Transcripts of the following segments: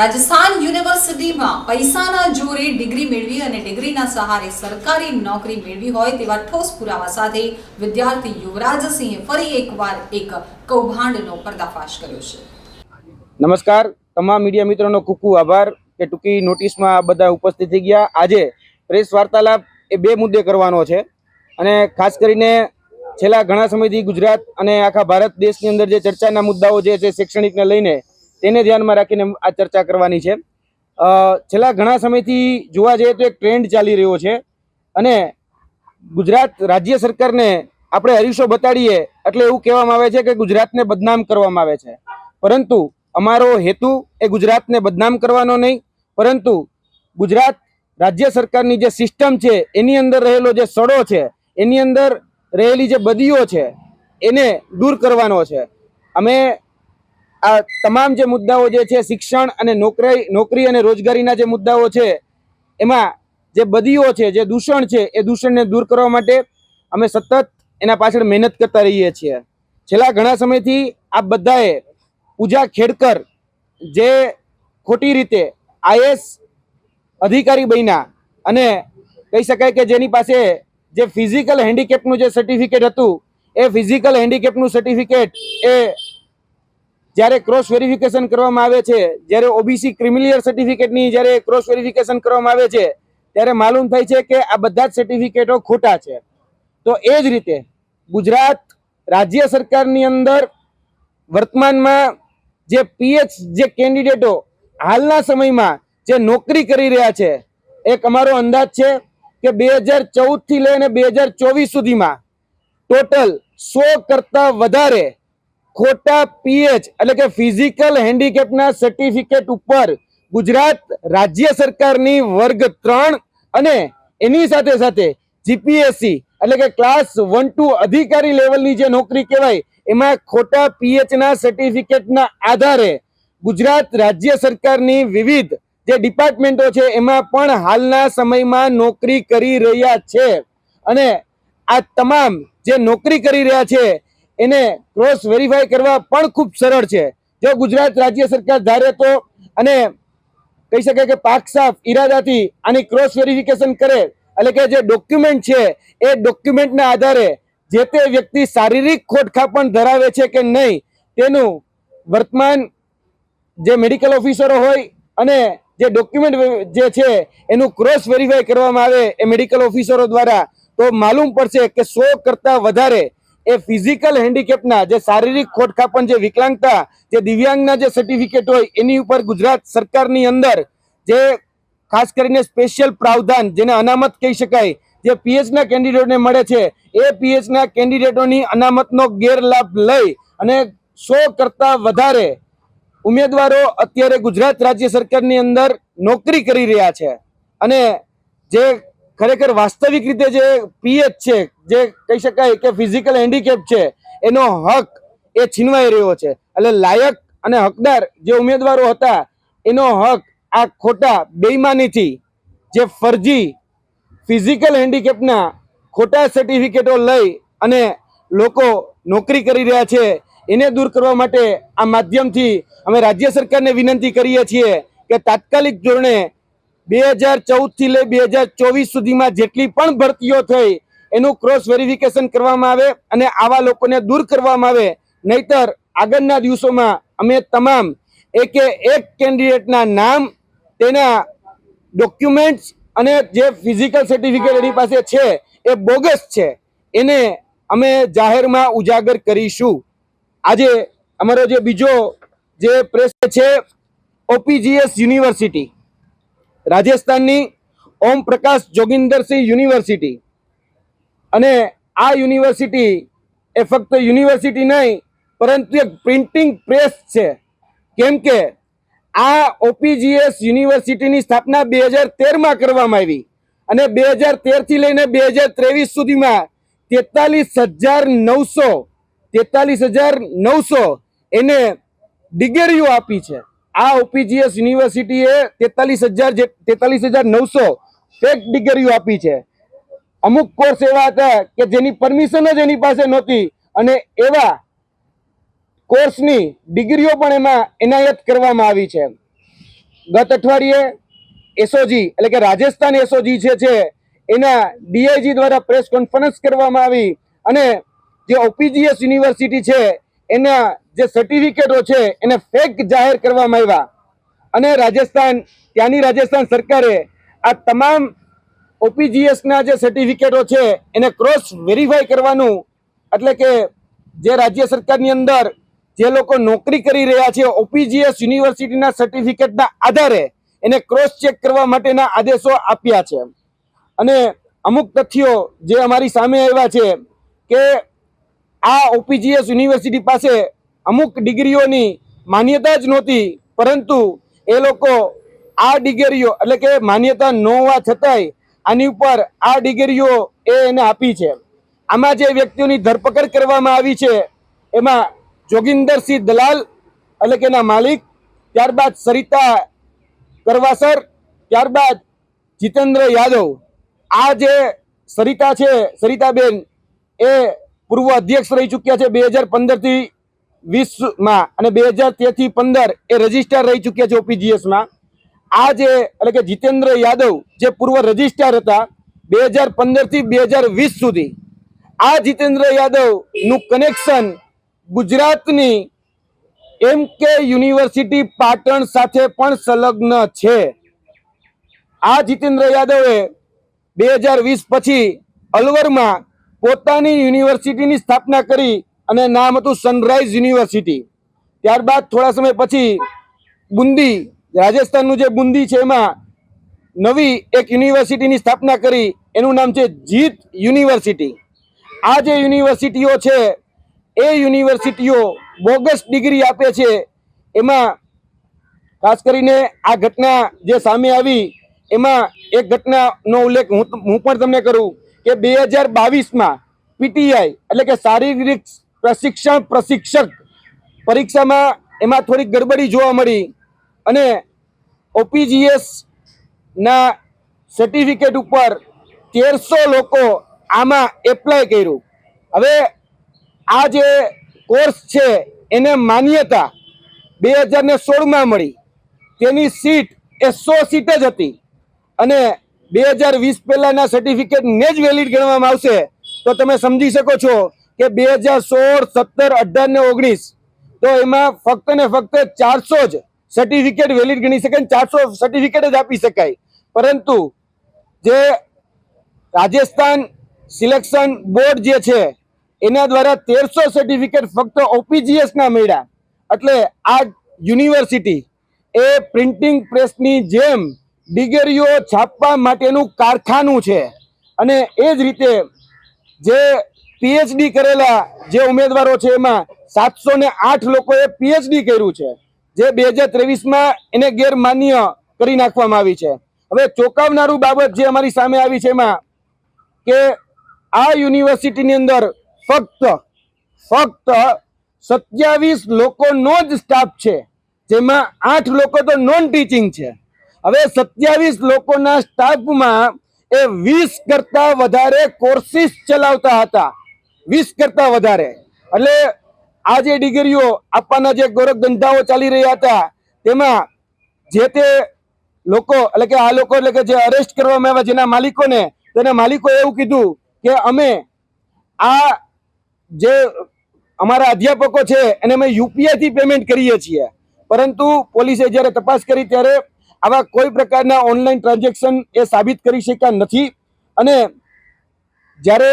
રાજસ્થાન યુનિવર્સિટીમાં પૈસાના જોરે ડિગ્રી મેળવી અને ડિગ્રીના સહારે સરકારી નોકરી મેળવી હોય તેવા ઠોસ પુરાવા સાથે વિદ્યાર્થી યુવરાજસિંહે ફરી એકવાર એક કૌભાંડનો પર્દાફાશ કર્યો છે. નમસ્કાર. તમામ મીડિયા મિત્રોનો ખૂબ ખૂબ આભાર કે ટૂંકી નોટિસમાં આ બધા ઉપસ્થિત થઈ ગયા. આજે પ્રેસ વાર્તાલાપ એ બે મુદ્દે કરવાનો છે અને ખાસ કરીને છેલ્લા ઘણા સમયથી ગુજરાત અને આખા ભારત દેશની અંદર જે ચર્ચાના મુદ્દાઓ જે છે શૈક્ષણિકને લઈને તેને ધ્યાનમાં રાખીને આ ચર્ચા કરવાની છે. છેલ્લા ઘણા સમયથી જોવા જઈએ તો એક ટ્રેન્ડ ચાલી રહ્યો છે અને ગુજરાત રાજ્ય સરકારને આપણે હરીશો બતાડીએ એટલે એવું કહેવામાં આવે છે કે ગુજરાતને બદનામ કરવામાં આવે છે. પરંતુ અમારો હેતુ એ ગુજરાતને બદનામ કરવાનો નહીં, પરંતુ ગુજરાત રાજ્ય સરકારની જે સિસ્ટમ છે, એની અંદર રહેલો જે સડો છે, એની અંદર રહેલી જે બદીઓ છે, એને દૂર કરવાનો છે. અમે આ તમામ જે મુદ્દાઓ જે છે, શિક્ષણ અને નોકરી નોકરી અને રોજગારીના જે મુદ્દાઓ છે, એમાં જે બદીઓ છે, જે દૂષણ છે, એ દૂષણને દૂર કરવા માટે અમે સતત એના પાછળ મહેનત કરતા રહીએ છીએ. છેલ્લા ઘણા સમયથી આ બધાએ પૂજા ખેડકર જે ખોટી રીતે આઈએસ અધિકારી બન્યા અને કહી શકાય કે જેની પાસે જે ફિઝિકલ હેન્ડીકેપનું જે સર્ટિફિકેટ હતું, એ ફિઝિકલ હેન્ડીકેપનું સર્ટિફિકેટ એ જ્યારે ક્રોસ વેરિફિકેશન કરવામાં આવે છે, જ્યારે ઓબીસી ક્રિમિલિયર સર્ટિફિકેટની જ્યારે ક્રોસ વેરિફિકેશન કરવામાં આવે છે, ત્યારે માલુમ થાય છે કે આ બધા જ સર્ટિફિકેટો ખોટા છે. તો એ જ રીતે ગુજરાત રાજ્ય સરકારની અંદર વર્તમાનમાં જે પીએચ જે કેન્ડિડેટો હાલના સમયમાં જે નોકરી કરી રહ્યા છે, એક અમારો અંદાજ છે કે બે હજાર ચૌદથી લઈને બે હજાર ચોવીસ સુધીમાં ટોટલ સો કરતાં વધારે ખોટા પીએચ એટલે કે ફિઝિકલ હેન્ડીકેપના સર્ટિફિકેટ ઉપર ગુજરાત રાજ્ય સરકારની વર્ગ ત્રણ અને એની સાથે સાથે જીપીએસસી એટલે કે ક્લાસ વન ટુ અધિકારી લેવલની જે નોકરી કહેવાય, એમાં ખોટા પીએચના સર્ટિફિકેટના આધારે ગુજરાત રાજ્ય સરકારની વિવિધ જે ડિપાર્ટમેન્ટો છે, એમાં પણ હાલના સમયમાં નોકરી કરી રહ્યા છે. અને આ તમામ જે નોકરી કરી રહ્યા છે એને ક્રોસ વેરીફાઈ કરવા પણ ખૂબ સરળ છે. જો ગુજરાત રાજ્ય સરકાર ધારે તો અને કહી શકાય કે પાક સાફ ઈરાદાથી આની ક્રોસ વેરિફિકેશન કરે, એટલે કે જે ડોક્યુમેન્ટ છે, એ ડોક્યુમેન્ટના આધારે જે તે વ્યક્તિ શારીરિક ખોટખાપણ ધરાવે છે કે નહીં, તેનું વર્તમાન જે મેડિકલ ઓફિસરો હોય અને જે ડોક્યુમેન્ટ જે છે, એનું ક્રોસ વેરીફાઈ કરવામાં આવે એ મેડિકલ ઓફિસરો દ્વારા, તો માલુમ પડશે કે સો કરતાં વધારે એ ફિઝિકલ હેન્ડીકેપના જે શારીરિક ખોટખાપણ જે વિકલાંગતા, જે દિવ્યાંગના જે સર્ટિફિકેટ હોય, એની ઉપર ગુજરાત સરકારની અંદર જે ખાસ કરીને સ્પેશિયલ પ્રાવધાન, જેને અનામત કહી શકાય, જે પીએચના કેન્ડિડેટને મળે છે, એ પીએચના કેન્ડિડેટોની અનામતનો ગેરલાભ લઈ અને સો કરતા વધારે ઉમેદવારો અત્યારે ગુજરાત રાજ્ય સરકારની અંદર નોકરી કરી રહ્યા છે. અને જે ખરેખર વાસ્તવિક રીતે જે પીએચ છે જે કહી શકાય કે ફિઝિકલ હેન્ડીકેપ છે, એનો હક એ છીનવાઈ રહ્યો છે. એટલે લાયક અને હકદાર જે ઉમેદવારો હતા, એનો હક આ ખોટા બેઈમાનીથી જે ફરજી ફિઝિકલ હેન્ડીકેપના ખોટા સર્ટિફિકેટો લઈ અને લોકો નોકરી કરી રહ્યા છે, એને દૂર કરવા માટે આ માધ્યમથી અમે રાજ્ય સરકારને વિનંતી કરીએ છીએ કે તાત્કાલિક ધોરણે બે હજાર ચૌદથી લઈ બે હજાર ચોવીસ સુધીમાં જેટલી પણ ભરતીઓ થઈ એનું ક્રોસ વેરિફિકેશન કરવામાં આવે અને આવા લોકોને દૂર કરવામાં આવે. નહીતર આગળના દિવસોમાં અમે તમામ એકે એક કેન્ડિડેટના નામ, તેના ડોક્યુમેન્ટ્સ અને જે ફિઝિકલ સર્ટિફિકેટ એની પાસે છે, એ બોગસ છે. એને અમે જાહેરમાં ઉજાગર કરીશું. આજે અમારો જે બીજો જે પ્રેસ છે ઓપીજીએસ યુનિવર્સિટી રાજસ્થાનની ઓમ પ્રકાશ જોગિંદરસિંહ યુનિવર્સિટી અને આ યુનિવર્સિટી એ ફક્ત યુનિવર્સિટી નહીં, પરંતુ એક પ્રિન્ટિંગ પ્રેસ છે. કેમ કે આ ઓપીજીએસ યુનિવર્સિટીની સ્થાપના બે હજાર તેરમાં કરવામાં આવી અને બે હજાર તેરથી લઈને બે હજાર ત્રેવીસ સુધીમાં તેતાલીસ હજાર નવસો, તેતાલીસ હજાર નવસો એને ડિગ્રીઓ આપી છે. આ ઓપીજીએસ યુનિવર્સિટીએ તેતાલીસ હજાર જે, તેતાલીસ હજાર નવસો ફેક ડિગ્રીઓ આપી છે. અમુક કોર્સ એવા હતા કે જેની પરમિશન જ એની પાસે નહોતી અને એવા કોર્સની ડિગ્રીઓ પણ એમાં એનાયત કરવામાં આવી છે. ગત અઠવાડિયે એસઓજી એટલે કે રાજસ્થાન એસઓજી જે છે, એના ડીઆઈજી દ્વારા પ્રેસ કોન્ફરન્સ કરવામાં આવી અને જે ઓપીજીએસ યુનિવર્સિટી છે, એના જે સર્ટિફિકેટો છે, એને ફેક જાહેર કરવામાં આવ્યા. અને રાજસ્થાન, ત્યાંની રાજસ્થાન સરકારે આ તમામ ઓપીજીએસના જે સર્ટિફિકેટો છે, એને ક્રોસ વેરીફાઈ કરવાનું. એટલે કે જે રાજ્ય સરકારની અંદર જે લોકો નોકરી કરી રહ્યા છે ઓપીજીએસ યુનિવર્સિટીના સર્ટિફિકેટના આધારે, એને ક્રોસ ચેક કરવા માટેના આદેશો આપ્યા છે. અને અમુક તથ્યો જે અમારી સામે આવ્યા છે કે આ ઓપીજીએસ યુનિવર્સિટી પાસે અમુક ડિગ્રીઓની માન્યતા જ નહોતી, પરંતુ એ લોકો આ ડિગ્રીઓ, એટલે કે માન્યતા ન હોવા છતાંય આની ઉપર આ ડિગ્રીઓ એ એને આપી છે. આમાં જે વ્યક્તિઓની ધરપકડ કરવામાં આવી છે, એમાં જોગિંદરસિંહ દલાલ એટલે કે એના માલિક, ત્યારબાદ સરિતા કરવાસર, ત્યારબાદ જીતેન્દ્ર યાદવ. આ જે સરિતા છે, સરિતાબેન, એ પૂર્વ અધ્યક્ષ રહી ચૂક્યા છે બે હજાર પંદરથી વીસમાં અને બે હજાર તેરથી પંદર એ રજિસ્ટર રહી ચૂક્યા છે ઓપીજીએસમાં આ જે, એટલે કે જીતેન્દ્ર યાદવ જે પૂર્વ રજિસ્ટ્રાર હતા, બે હજાર પંદરથી બે હજાર વીસ સુધી, આ જીતેન્દ્ર યાદવનું કનેક્શન ગુજરાતની એમ કે યુનિવર્સિટી પાટણ સાથે પણ સંલગ્ન છે. આ જીતેન્દ્ર યાદવે બે હજાર વીસ પછી અલવરમાં પોતાની યુનિવર્સિટીની સ્થાપના કરી અને નામ હતું સનરાઈઝ યુનિવર્સિટી. ત્યારબાદ થોડા સમય પછી બુંદી રાજસ્થાનનું જે બુંદી છે એમાં નવી એક યુનિવર્સિટીની સ્થાપના કરી, એનું નામ છે જીત યુનિવર્સિટી. આ જે યુનિવર્સિટીઓ છે, એ યુનિવર્સિટીઓ બોગસ ડિગ્રી આપે છે. એમાં ખાસ કરીને આ ઘટના જે સામે આવી, એમાં એક ઘટનાનો ઉલ્લેખ હું હું પણ તમને કરું કે બે હજાર બાવીસમાં પીટીઆઈ એટલે કે શારીરિક પ્રશિક્ષણ પ્રશિક્ષક પરીક્ષામાં એમાં થોડીક ગડબડી જોવા મળી. અને ઓપીજીએસ ના સર્ટિફિકેટ ઉપર તેરસો લોકો આમાં એપ્લાય કર્યું. હવે આ જે કોર્સ છે, એને માન્યતા બે હજાર ને સોળમાં મળી. તેની સીટ એ સો સીટ જ હતી. અને બે હજાર વીસ પહેલાના સર્ટિફિકેટને જ વેલિડ ગણવામાં આવશે. તો તમે સમજી શકો છો કે બે હજાર સોળ, સત્તર, અઢાર ને ઓગણીસ તો એમાં ફક્ત ને ફક્ત ચારસો જ સર્ટિફિકેટ વેલિડ ગણી શકાય ચારસો સર્ટિફિકેટ જ આપી શકાય. પરંતુ જે રાજસ્થાન સિલેક્શન બોર્ડ જે છે, એના દ્વારા તેરસો સર્ટિફિકેટ ફક્ત ઓપીજીએસના મળ્યા. એટલે આ યુનિવર્સિટી એ પ્રિન્ટિંગ પ્રેસની જેમ ડિગ્રીઓ છાપવા માટેનું કારખાનું છે. અને એ જ રીતે જે પીએચડી કરેલા જે ઉમેદવારો છે, એમાં સાતસો ને આઠ લોકોએ પીએચડી કર્યું છે. જે બે હજાર ત્રેવીસમાં એને ગેરમાન્ય કરી નાખવામાં આવી છે. હવે ચોંકાવનારું બાબત જે અમારી સામે આવી છે એમાં કે આ યુનિવર્સિટીની અંદર ફક્ત ફક્ત સત્યાવીસ લોકોનો જ સ્ટાફ છે, જેમાં આઠ લોકો તો નોન ટીચિંગ છે. હવે સત્યાવીસ લોકોના સ્ટાફમાં એ વીસ કરતા વધારે કોર્સિસ ચલાવતા હતા. વીસ કરતા વધારે. એટલે આ જે ડિગ્રીઓ આપવાના જે ગોરખ ધંધાઓ ચાલી રહ્યા હતા, તેમાં જે તે લોકો, એટલે કે આ લોકો, એટલે કે જે અરેસ્ટ કરવામાં આવ્યા જેના માલિકોને, તેના માલિકોએ એવું કીધું કે અમે આ જે અમારા અધ્યાપકો છે, એને અમે યુપીઆઈથી પેમેન્ટ કરીએ છીએ. પરંતુ પોલીસે જ્યારે તપાસ કરી ત્યારે આવા કોઈ પ્રકારના ઓનલાઈન ટ્રાન્ઝેક્શન એ સાબિત કરી શક્યા નથી. અને જ્યારે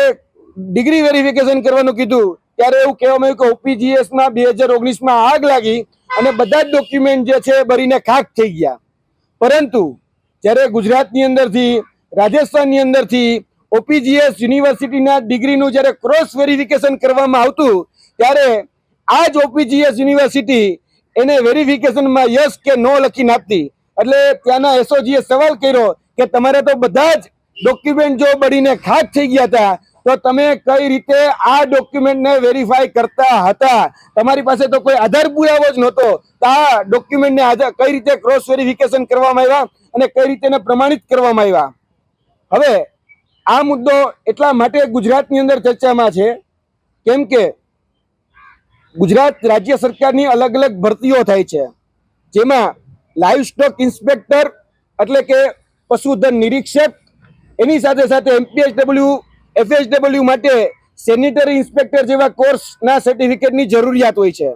ડિગ્રી વેરિફિકેશન કરવાનું કીધું ત્યારે એવું કહેવામાં આવ્યું કે ઓપીજીએસમાં બે હજાર ઓગણીસમાં આગ લાગી અને બધા જ ડોક્યુમેન્ટ જે છે એ બળીને ખાક થઈ ગયા. પરંતુ જ્યારે ગુજરાતની અંદરથી, રાજસ્થાનની અંદરથી ઓપીજીએસ યુનિવર્સિટીના ડિગ્રીનું જ્યારે ક્રોસ વેરિફિકેશન કરવામાં આવતું, ત્યારે આ જ ઓપીજીએસ યુનિવર્સિટી એને વેરિફિકેશનમાં યસ કે નો લખીને આપતી. એટલે ત્યાંના એસઓજીએ સવાલ કર્યો કે તમારે તો બધા જ ડોક્યુમેન્ટ જો બળીને ખાક થઈ ગયા હતા તો તમે કઈ રીતે આ ડોક્યુમેન્ટને વેરીફાઈ કરતા હતા? તમારી પાસે તો કોઈ આધાર પુરાવો જ નહોતો. તો આ ડોક્યુમેન્ટને આધાર કઈ રીતે ક્રોસ વેરિફિકેશન કરવામાં આવ્યા અને કઈ રીતે પ્રમાણિત કરવામાં આવ્યા? હવે, આ મુદ્દો એટલા માટે ગુજરાતની અંદર ચર્ચામાં છે, કેમ કે ગુજરાત રાજ્ય સરકારની અલગ અલગ ભરતીઓ થાય છે. જેમાં લાઈવ સ્ટોક ઇન્સ્પેક્ટર એટલે કે પશુધન નિરીક્ષક, એની સાથે સાથે એમપીએચડબલ્યુ એફએચડબલ્યુ માટે સેનિટરી ઇન્સ્પેક્ટર જેવા કોર્સના સર્ટિફિકેટની જરૂરિયાત હોય છે.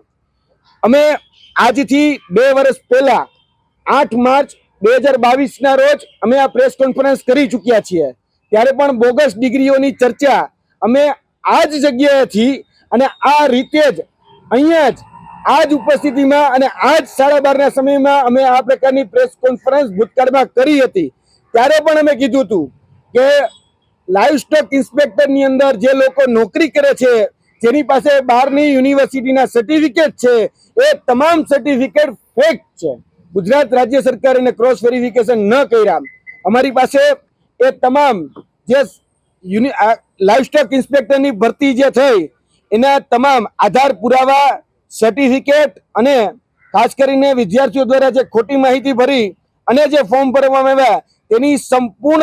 અમે આજથી બે વર્ષ પહેલા આઠ માર્ચ બે હજાર બાવીસના રોજ અમે આ પ્રેસ કોન્ફરન્સ કરી ચૂક્યા છીએ. ત્યારે પણ બોગસ ડિગ્રીઓની ચર્ચા અમે આ જ જગ્યાએથી અને આ રીતે જ અહીંયા જ, આ જ ઉપસ્થિતિમાં અને આ જ સાડા બારના સમયમાં અમે આ પ્રકારની પ્રેસ કોન્ફરન્સ ભૂતકાળમાં કરી હતી. ત્યારે પણ અમે કીધું હતું કે લાઈવ સ્ટોક ઇન્સ્પેક્ટરની અંદર જે લોકો નોકરી કરે છે, જેની પાસે બહારની યુનિવર્સિટીના સર્ટિફિકેટ છે, એ તમામ સર્ટિફિકેટ ફેક છે. ગુજરાત રાજ્ય સરકાર એને ક્રોસ વેરિફિકેશન ન કર્યા. અમારી પાસે એ તમામ જે લાઈવ સ્ટોક ઇન્સ્પેક્ટરની ભરતી જે થઈ, એના તમામ આધાર પુરાવા સર્ટિફિકેટ અને ખાસ કરીને વિદ્યાર્થીઓ દ્વારા જે ખોટી માહિતી ભરી અને જે ફોર્મ ભરવામાં આવ્યા, તેની સંપૂર્ણ